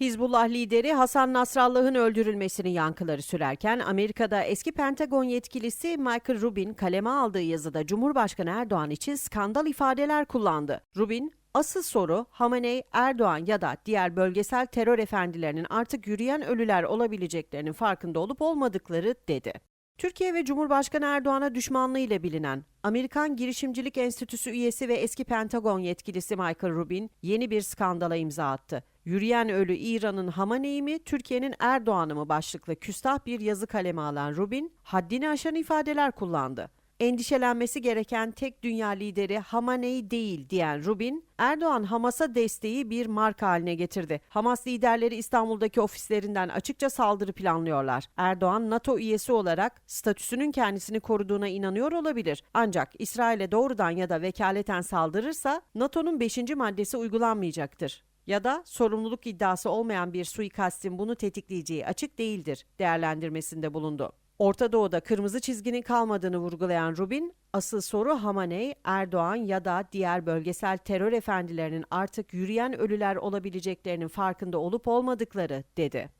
Hizbullah lideri Hasan Nasrallah'ın öldürülmesinin yankıları sürerken Amerika'da eski Pentagon yetkilisi Michael Rubin kaleme aldığı yazıda Cumhurbaşkanı Erdoğan için skandal ifadeler kullandı. Rubin, asıl soru Hamenei, Erdoğan ya da diğer bölgesel terör efendilerinin artık yürüyen ölüler olabileceklerinin farkında olup olmadıkları dedi. Türkiye ve Cumhurbaşkanı Erdoğan'a düşmanlığıyla bilinen Amerikan Girişimcilik Enstitüsü üyesi ve eski Pentagon yetkilisi Michael Rubin yeni bir skandala imza attı. Yürüyen ölü İran'ın Hamanei mi, Türkiye'nin Erdoğan'ı mı başlıklı küstah bir yazı kaleme alan Rubin, haddini aşan ifadeler kullandı. Endişelenmesi gereken tek dünya lideri Hamanei değil diyen Rubin, Erdoğan Hamas'a desteği bir marka haline getirdi. Hamas liderleri İstanbul'daki ofislerinden açıkça saldırı planlıyorlar. Erdoğan NATO üyesi olarak statüsünün kendisini koruduğuna inanıyor olabilir. Ancak İsrail'e doğrudan ya da vekaleten saldırırsa NATO'nun 5. maddesi uygulanmayacaktır ya da sorumluluk iddiası olmayan bir suikastin bunu tetikleyeceği açık değildir değerlendirmesinde bulundu. Orta Doğu'da kırmızı çizginin kalmadığını vurgulayan Rubin, asıl soru Hamaney, Erdoğan ya da diğer bölgesel terör efendilerinin artık yürüyen ölüler olabileceklerinin farkında olup olmadıkları dedi.